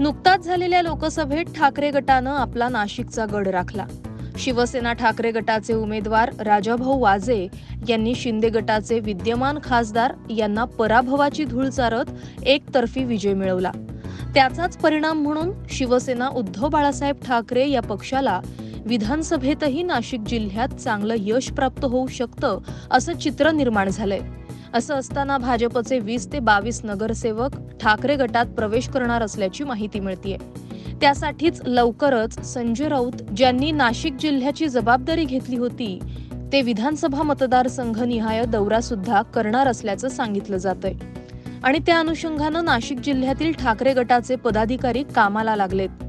नुकताच झालेल्या लोकसभेत ठाकरे गटानं आपला नाशिकचा गड राखला. शिवसेना ठाकरे गटाचे उमेदवार राजाभाऊ वाजे यांनी शिंदे गटाचे विद्यमान खासदार यांना पराभवाची धूळ चारत एकतर्फी विजय मिळवला. त्याचाच परिणाम म्हणून शिवसेना उद्धव बाळासाहेब ठाकरे या पक्षाला विधानसभेतही नाशिक जिल्ह्यात चांगलं यश प्राप्त होऊ शकतं असं चित्र निर्माण झालंय. असं असताना भाजपचे वीस ते बावीस नगरसेवक ठाकरे गटात प्रवेश करणार असल्याची माहिती मिळतीये. त्यासाठीच लवकरच संजय राऊत ज्यांनी नाशिक जिल्ह्याची जबाबदारी घेतली होती ते विधानसभा मतदारसंघनिहाय दौरा सुद्धा करणार असल्याचं सांगितलं जातंय. आणि त्या अनुषंगानं नाशिक जिल्ह्यातील ठाकरे गटाचे पदाधिकारी कामाला लागलेत.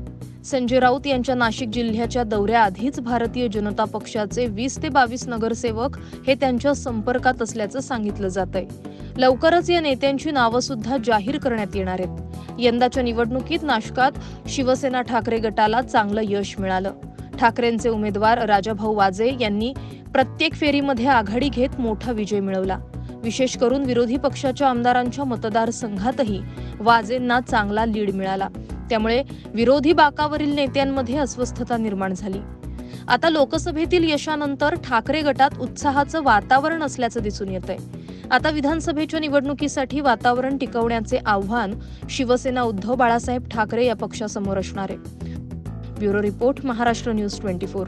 संजय राऊत यांच्या नाशिक जिल्ह्याच्या दौऱ्याआधीच भारतीय जनता पक्षाचे वीस ते बावीस नगरसेवक हे त्यांच्या संपर्कात असल्याचं सांगितलं जात आहे लवकरच या नेत्यांची नावं सुद्धा जाहीर करण्यात येणार आहेत. यंदाच्या निवडणुकीत नाशकात शिवसेना ठाकरे गटाला चांगलं यश मिळालं. ठाकरेंचे उमेदवार राजाभाऊ वाजे यांनी प्रत्येक फेरीमध्ये आघाडी घेत मोठा विजय मिळवला. विशेष करून विरोधी पक्षाच्या आमदारांच्या मतदारसंघातही वाजेंना चांगला लीड मिळाला. त्यामुळे विरोधी बाकावरील नेत्यांमध्ये अस्वस्थता निर्माण झाली. आता लोकसभेतील यशानंतर ठाकरे गटात उत्साहाचं वातावरण असल्याचं दिसून येत आहे आता विधानसभेच्या निवडणुकीसाठी वातावरण टिकवण्याचे आव्हान शिवसेना उद्धव बाळासाहेब ठाकरे या पक्षासमोर असणार आहे. Bureau report Maharashtra news twenty four.